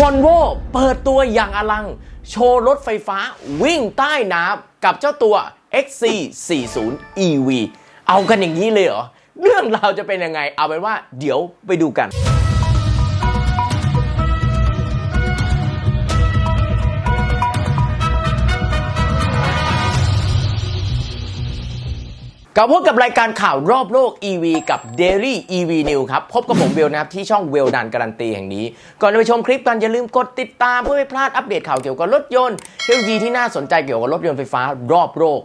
วอลโวเปิดตัวอย่างอลัง โชว์รถไฟฟ้าวิ่งใต้น้ำกับเจ้าตัว XC40 EV เอากันอย่างนี้เลยเหรอ เรื่องราวจะเป็นยังไง เอาเป็นว่าเดี๋ยวไปดูกัน กลับพบกับรายการข่าวรอบโลก EV กับ Daily EV News ครับ พบกับผมเวลนะครับ ที่ช่องเวลดันการันตีแห่งนี้ ก่อนจะไปชมคลิปกันอย่าลืมกดติดตามเพื่อไม่พลาดอัปเดตข่าวเกี่ยวกับรถยนต์เทคโนโลยีที่น่าสนใจเกี่ยวกับรถยนต์ไฟฟ้ารอบโลก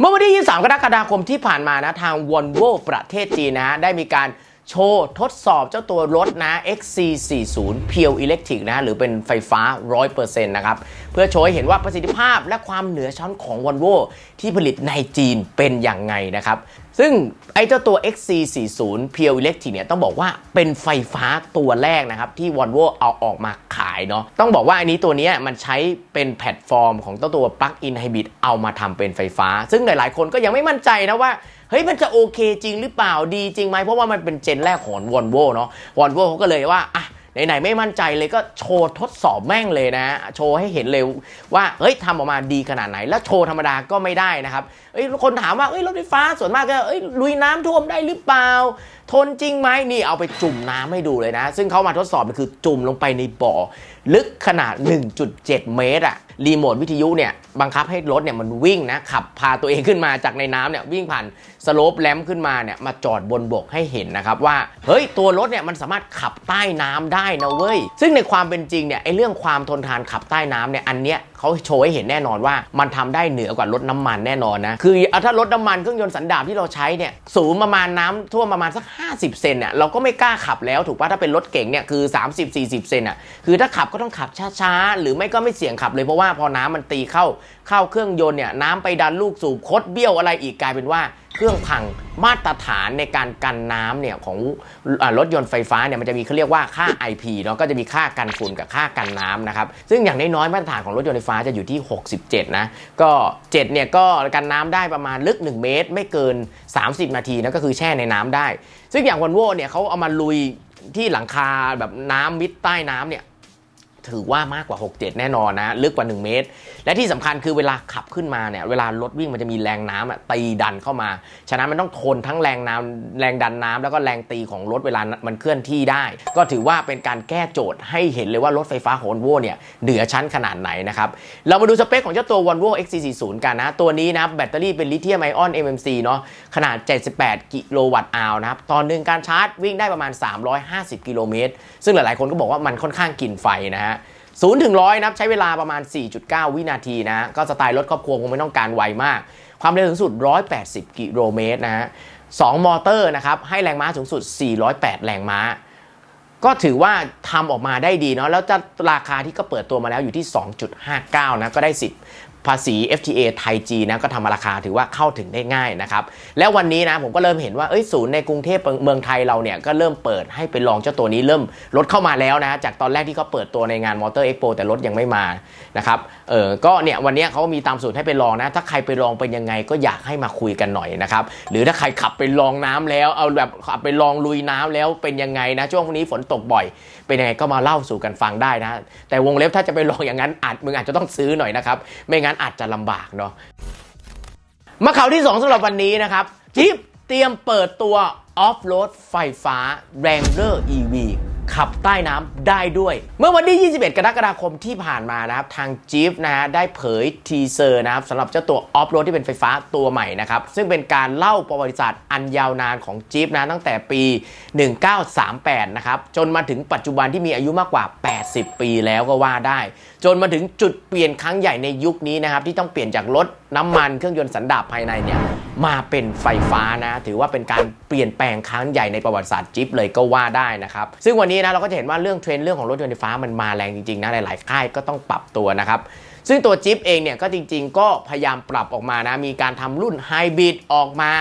เมื่อวันที่ 23 กรกฎาคมที่ผ่านมานะ ทางวอลโวประเทศจีนนะได้มีการ โชว์ทดสอบเจ้าตัวรถนะ XC40 Pure Electric นะหรือเป็นไฟฟ้า 100%นะครับ เพื่อโชว์ให้เห็นว่าประสิทธิภาพและความเหนือชั้นของ Volvo ที่ผลิตในจีนเป็นอย่างไงนะครับ ซึ่งไอ้เจ้าตัว XC40 Pure Electric เนี่ยต้องบอกว่าเป็นไฟฟ้าตัวแรกนะครับ ที่ Volvo เอาออกมาขายเนาะต้องบอกว่าอันนี้ตัวนี้มันใช้เป็นแพลตฟอร์มของเจ้าตัว Plug-in Hybrid เอามาทำเป็นไฟฟ้า ซึ่งหลายๆ คนก็ยังไม่มั่นใจนะว่าเฮ้ยมันจะโอเคจริงหรือเปล่าดีจริงไหมเพราะว่ามันเป็นเจนแรกของวอลโวเนาะวอลโวเขาก็เลยว่าอะ ไหนๆไม่มั่นใจเลยก็โชว์ทดสอบแม่งเลยนะ โชว์ให้เห็นเลยว่าเฮ้ยทำออกมาดีขนาดไหน แล้วโชว์ธรรมดาก็ไม่ได้นะครับเอ้ยคนถามว่าเอ้ยรถไฟฟ้าส่วนมากก็เอ้ยลุยน้ำท่วมได้หรือเปล่า ทนจริงไหมนี่เอาไปจุ่มน้ำให้ดูเลยนะ ซึ่งเขามาทดสอบมันคือจุ่มลงไปในบ่อ ลึกขนาด 1.7 เมตรอะ รีโมทวิทยุเนี่ยบังคับให้รถเนี่ยมันวิ่งนะขับพาตัวเองขึ้นมาจากในน้ำเนี่ยวิ่งผ่านสโลปแลมขึ้นมาเนี่ยมาจอดบนบกให้เห็นนะครับว่าเฮ้ยตัวรถเนี่ยมันสามารถขับใต้น้ำได้นะเว้ย ซึ่งในความเป็นจริงเนี่ยไอ้เรื่องความทนทานขับใต้น้ำเนี่ยอันเนี้ยเขาโชว์ให้เห็นแน่นอนว่ามันทำได้เหนือกว่ารถน้ำมันแน่นอนนะคือเอาถ้ารถน้ำมันเครื่องยนต์สันดาปที่เราใช้เนี่ยสูงประมาณน้ำท่วมประมาณสัก 50 เซนเนี่ยเราก็ไม่กล้าขับแล้วถูกป่ะถ้าเป็นรถเก่งเนี่ยคือ 30-40 เซนอะคือถ้าขับก็ต้องขับช้าๆหรือไม่ก็ไม่เสี่ยงขับเลยเพราะว่าพอน้ำมันตีเข้า เข้าเครื่องยนต์เนี่ยน้ำไปดันลูกสูบคดเบี้ยวอะไรอีกกลายเป็นว่า เครื่องพังมาตรฐานในการกันน้ำเนี่ยของอรถยนต์ไฟฟ้าเนี่ยมันจะมีเขาเรียกว่าค่า IP เนาะก็จะมีค่ากันฝุ่นกับค่ากันน้ำนะครับซึ่งอย่างน้อยๆมาตรฐานของรถยนต์ไฟฟ้าจะอยู่ที่ 67 นะ ก็ 7 เนี่ยก็กันน้ำได้ประมาณลึก 1 เมตร ไม่เกิน 30 นาทีนะก็คือแช่ในน้ำได้ ซึ่งอย่างวันโวเนี่ยเขาเอามาลุยที่หลังคาแบบน้ำมิดใต้น้ำเนี่ย ถือว่ามากกว่า 67 แน่นอนนะ ลึกกว่า 1 เมตร และที่สำคัญคือเวลาขับขึ้นมาเนี่ยเวลารถวิ่งมันจะมีแรงน้ำตีดันเข้ามา ฉะนั้นมันต้องทนทั้งแรงน้ำแรงดันน้ำแล้วก็แรงตีของรถเวลามันเคลื่อนที่ได้ ก็ถือว่าเป็นการแก้โจทย์ให้เห็นเลยว่ารถไฟฟ้าของ Volvo เนี่ยเหนือชั้นขนาดไหนนะครับเรามาดูสเปคของเจ้าตัว Volvo XC40 กันนะตัวนี้นะแบตเตอรี่เป็นลิเธียมไอออน MMC เนาะขนาด 78 กิโลวัตต์อาวนะครับตอนหนึ่งการชาร์จวิ่งได้ประมาณ 350 กิโลเมตรซึ่งหลายๆคนก็บอกว่ามันค่อนข้างกินไฟนะฮะ ศูนย์ถึงร้อยนับใช้เวลาประมาณ 4.9 วินาทีนะก็สไตล์รถครอบครัวคงไม่ต้องการไวมาก ความเร็วสูงสุด 180 กิโลเมตรนะฮะสองมอเตอร์นะครับให้แรงม้าสูงสุด 408 แรงม้า ก็ถือว่าทำออกมาได้ดีเนาะแล้วจะราคาที่ก็เปิดตัวมาแล้วอยู่ที่ 2.59 นะก็ได้สิทธิ์ ภาษี FTA ไทยจีนะก็ทำราคาถือว่าเข้าถึงได้ง่ายนะครับ แล้ววันนี้นะผมก็เริ่มเห็นว่าเอ้ยศูนย์ในกรุงเทพเมืองไทยเราเนี่ยก็เริ่มเปิดให้ไปลองเจ้าตัวนี้เริ่มรถเข้ามาแล้วนะ จากตอนแรกที่เขาเปิดตัวในงานมอเตอร์เอ็กโปแต่รถยังไม่มานะครับเออก็เนี่ยวันนี้เขามีตามสูตรให้ไปลองนะ ถ้าใครไปลองเป็นยังไงก็อยากให้มาคุยกันหน่อยนะครับหรือถ้าใครขับไปลองน้ำแล้ว เอาแบบขับไปลองลุยน้ำแล้วเป็นยังไงนะช่วงนี้ฝนตกบ่อย เป็นยังไงก็มาเล่าสู่กันฟังได้นะ แต่วงเล็บถ้าจะไปลองอย่างนั้นอาจมึงอาจจะต้องซื้อหน่อยนะครับไม่งั้นอาจจะลำบากเนาะมาข่าวที่ 2สำหรับวันนี้นะครับจิ๊บเตรียมเปิดตัวออฟโรดไฟฟ้า Wrangler EV ขับใต้น้ำได้ด้วย เมื่อวันที่ 21 กรกฎาคมที่ผ่านมานะครับทางจีฟนะฮะได้เผยทีเซอร์นะครับสำหรับเจ้าตัวออฟโรดที่เป็นไฟฟ้าตัวใหม่นะครับ ซึ่งเป็นการเล่าประวัติศาสตร์อันยาวนานของจีฟนะตั้งแต่ปี 1938 นะครับ จนมาถึงปัจจุบันที่มีอายุมากกว่า 80 ปีแล้วก็ว่าได้ จนมาถึงจุดเปลี่ยนครั้งใหญ่ในยุคนี้นะครับที่ต้องเปลี่ยนจากรถน้ำมันเครื่องยนต์สันดาปภายในเนี่ย มาเป็นไฟฟ้านะ ถือว่าเป็นการเปลี่ยนแปลงครั้งใหญ่ในประวัติศาสตร์จิ๊บเลยก็ว่าได้นะครับ ซึ่งวันนี้นะเราก็จะเห็นว่าเรื่องเทรนด์เรื่องของรถยนต์ไฟฟ้ามันมาแรงจริงๆนะหลายๆค่ายก็ต้องปรับตัวนะครับซึ่งตัวจิ๊บเองเนี่ยก็จริงๆ ก็พยายามปรับออกมานะ มีการทำรุ่นไฮบริดออกมา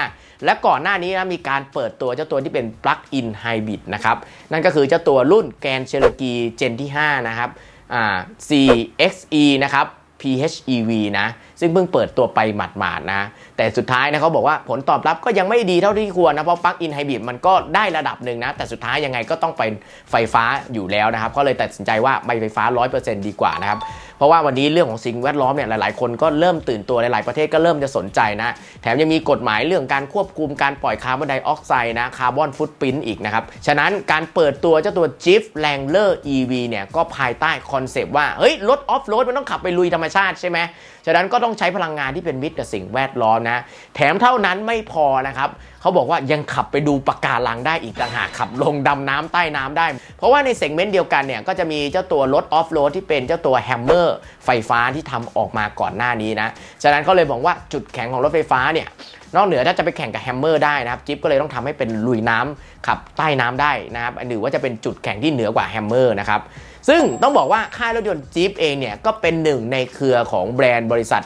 และก่อนหน้านี้นะมีการเปิดตัวเจ้าตัวที่เป็น Plug-in Hybrid นะครับ นั่นก็คือเจ้าตัวรุ่นแกนเชลกีเจนที่ 5 นะครับอ่า CXE นะครับ PHEV นะซึ่งเพิ่งเปิดตัวไปหมาดๆนะ แต่สุดท้ายนะเขาบอกว่าผลตอบรับก็ยังไม่ดีเท่าที่ควรนะ เพราะปลั๊กอินไฮบริดมันก็ได้ระดับหนึ่งนะ แต่สุดท้ายยังไงก็ต้องเป็นไฟฟ้าอยู่แล้วนะครับ ก็เลยตัดสินใจว่าไม่ไฟฟ้า 100%ดีกว่านะครับ เพราะว่าวันนี้เรื่องของสิ่งแวดล้อมเนี่ยหลายๆ คนก็เริ่มตื่นตัวหลายๆประเทศก็เริ่มจะสนใจนะแถมยังมีกฎหมายเรื่องการควบคุมการปล่อยคาร์บอนไดออกไซด์นะคาร์บอนฟุตปรินต์อีกนะครับฉะนั้นการเปิดตัวเจ้าตัว Jeep Wrangler EV เนี่ยก็ภายใต้คอนเซปต์ว่าเฮ้ยรถออฟโรดมันต้องขับไปลุยธรรมชาติใช่ไหมฉะนั้นก็ต้องใช้พลังงานที่เป็นมิตรกับสิ่งแวดล้อมนะ แถมเท่านั้นไม่พอนะครับเขาบอกว่ายังขับไปดูปะการังได้อีกต่างหากขับลงดำน้ำใต้น้ำได้ เพราะว่าในเซกเมนต์เดียวกันเนี่ยก็จะมีเจ้าตัวรถออฟโรดที่เป็นเจ้าตัวแฮมเมอร์ไฟฟ้าที่ทำออกมาก่อนหน้านี้นะฉะนั้นเขาเลยบอกว่าจุดแข็งของรถไฟฟ้าเนี่ยนอกเหนือถ้าจะไปแข่งกับแฮมเมอร์ได้นะครับจิ๊บก็เลยต้องทำให้เป็นลุยน้ำขับใต้น้ำได้นะครับหรือว่าจะเป็นจุดแข่งที่เหนือกว่าแฮมเมอร์นะครับ ซึ่งต้องบอกว่าค่ายรถยนต์จี๊ปเองเนี่ยก็เป็นหนึ่งในเครือของแบรนด์บริษัท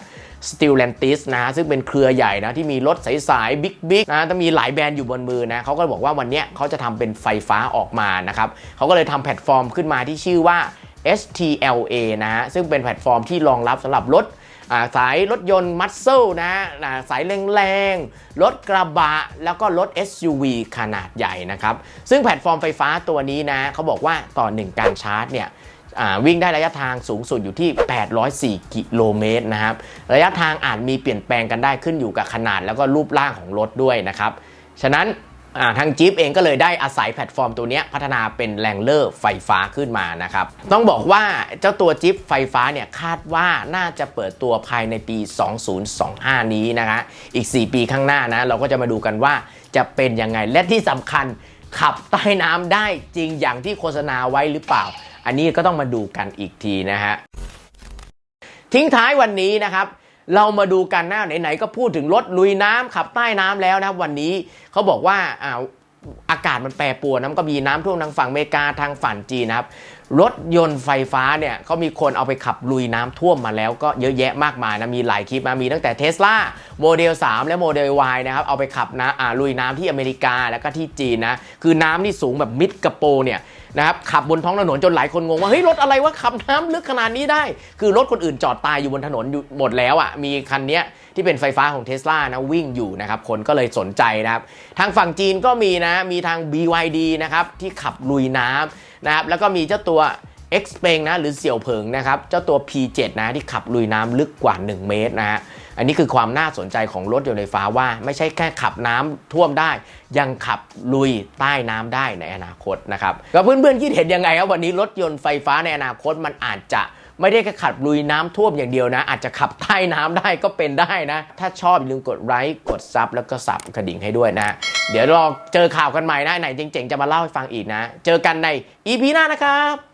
s t e l a n t i s นะฮะซึ่งเป็นเครือใหญ่นะที่มีรถสายๆบิ๊กๆนะต้องมีหลายแบรนด์อยู่บนมือนะเขาก็บอกว่าวันนี้เขาจะทำเป็นไฟฟ้าออกมานะครับเขาก็เลยทำแพลตฟอร์มขึ้นมาที่ชื่อว่า STLA นะฮะซึ่งเป็นแพลตฟอร์มที่รองรับสำหรับรถ สายรถยนต์มัสเซลนะสายแรงๆ รถกระบะ แล้วก็รถ SUV ขนาดใหญ่นะครับ ซึ่งแพลตฟอร์มไฟฟ้าตัวนี้นะเขาบอกว่าต่อ1การชาร์จเนี่ยวิ่งได้ระยะทางสูงสุดอยู่ที่ 804 กิโลเมตรนะครับ ระยะทางอาจมีเปลี่ยนแปลงกันได้ขึ้นอยู่กับขนาดแล้วก็รูปร่างของรถด้วยนะครับ ฉะนั้น ทางจี๊ปเองก็เลยได้อาศัยแพลตฟอร์มตัวนี้พัฒนาเป็นแรงเลอร์ไฟฟ้าขึ้นมานะครับ ต้องบอกว่าเจ้าตัวจี๊ปไฟฟ้าเนี่ยคาดว่าน่าจะเปิดตัวภายในปี 2025 นี้นะคะ อีก 4 ปีข้างหน้านะ เราก็จะมาดูกันว่าจะเป็นยังไง และที่สำคัญขับใต้น้ำได้จริงอย่างที่โฆษณาไว้หรือเปล่า อันนี้ก็ต้องมาดูกันอีกทีนะฮะทิ้งท้ายวันนี้นะครับ เรามาดูกันหน้าไหนๆก็พูดถึงรถลุยน้ำขับใต้น้ำแล้วนะวันนี้เขาบอกว่าอ่าอากาศมันแปรปรวนนะก็มีน้ำท่วมทางฝั่งอเมริกาทางฝั่งจีนนะครับรถยนต์ไฟฟ้าเนี่ยเขามีคนเอาไปขับลุยน้ำท่วมมาแล้วก็เยอะแยะมากมายนะมีหลายคลิปมามีตั้งแต่เท s l a โมเดล 3 และโมเดล Y นะครับเอาไปขับนะลุยน้ำที่อเมริกาแล้วก็ที่จีนนะคือน้ำนี่สูงแบบมิดกระโปเนี่ย นะครับขับบนท้องถนนจนหลายคนงงว่าเฮ้ยรถอะไรวะขับน้ำลึกขนาดนี้ได้ คือรถคนอื่นจอดตายอยู่บนถนนอยู่หมดแล้วอะมีคันเนี้ยที่เป็นไฟฟ้าของเท s l a นะวิ่งอยู่นะครับคนก็เลยสนใจนะครับทางฝั่งจีนก็มีนะมีทาง BYD นะครับที่ขับลุยน้ำนะครับแล้วก็มีเจ้าตัว X p e n นะหรือเสี่ยวเผิงนะครับเจ้าตัว P7 นะที่ขับลุยน้ำลึกกว่า 1 เมตรนะฮะ อันนี้คือความน่าสนใจของรถยนต์ไฟฟ้าว่าไม่ใช่แค่ขับน้ำท่วมได้ ยังขับลุยใต้น้ำได้ในอนาคตนะครับก็เพื่อนๆคิดเห็นยังไงครับวันนี้รถยนต์ไฟฟ้าในอนาคตมันอาจจะไม่ได้แค่ขับลุยน้ำท่วมอย่างเดียวนะ อาจจะขับใต้น้ำได้ก็เป็นได้นะ ถ้าชอบอย่าลืมกดไลค์กดซับแล้วก็สับกระดิ่งให้ด้วยนะ เดี๋ยวรอเจอข่าวกันใหม่นะไหนเจ๋งๆจะมาเล่าให้ฟังอีกนะ เจอกันใน EP หน้านะครับ